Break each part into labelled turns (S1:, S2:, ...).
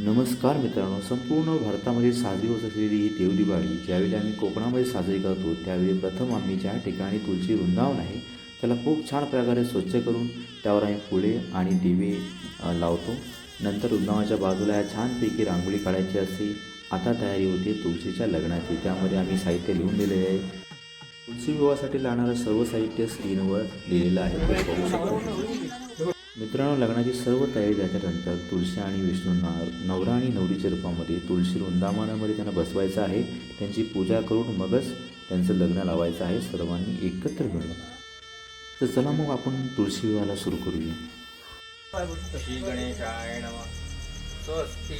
S1: नमस्कार मित्रांनो संपूर्ण भारतामध्ये साजरी होत असलेली ही देवदिवाळी ज्यावेळी आम्ही कोकणामध्ये साजरी करतो त्यावेळी प्रथम आम्ही ज्या ठिकाणी तुळशी वृंदावन आहे त्याला खूप छान प्रकारे स्वच्छ करून त्यावर आम्ही फुले आणि दिवे लावतो. नंतर वृंदावनाच्या बाजूला या छानपैकी रांगोळी काढायची असते. आता तयारी होते तुळशीच्या लग्नाची त्यामध्ये आम्ही साहित्य लिहून दिलेले आहे. तुळशी विवाहासाठी लागणारं सर्व साहित्य स्क्रीनवर लिहिलेलं आहे. ते पाहू शकतो. मित्रांनो लग्नाची सर्व तयारी झाल्यानंतर तुळशी आणि विष्णूंना नवरा आणि नवरीच्या रूपामध्ये तुळशी वृंदावनामध्ये त्यांना बसवायचं आहे. त्यांची पूजा करून मगच त्यांचं लग्न लावायचं आहे. सर्वांनी एकत्र मिळून. तर चला मग आपण तुळशी विवाहाला सुरू करूया.
S2: श्री गणेशाय नमः. स्वस्ति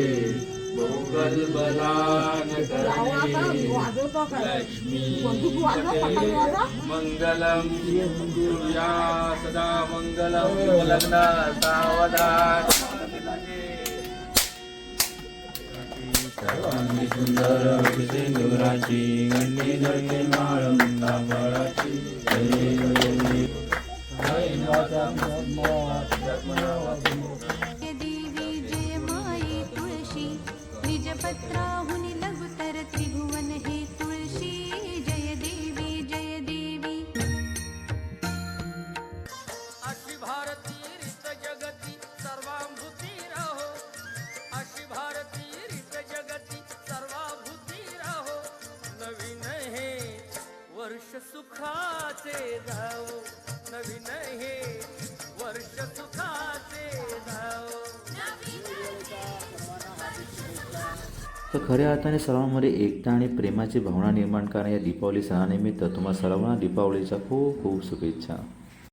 S2: नायकं दन्त्रे बहुकल्बलानकरणे लक्ष्मी। मङ्गलं कुर्या सदा मङ्गलं लग्न सावधान सर्वांनी सुंदर सिंदुराची गंडी धरते माळं कापडाची
S3: जय देवी निजपत्राहुनि लघुतर त्रिभुवन हे तुळशी. जय देवी जय देवी.
S4: अशी भारती रित जगती सर्वांभूती राहो. अशी भारती रित जगती सर्वांभूती राहो. नवीन हे वर्ष सुखाचे जावो. नवीन हे
S1: तर खऱ्या अर्थाने सर्वांमध्ये एकता आणि प्रेमाची भावना निर्माण करणे या दीपावली सणानिमित्त तुम्हाला सर्वांना दीपावलीच्या खूप खूप शुभेच्छा.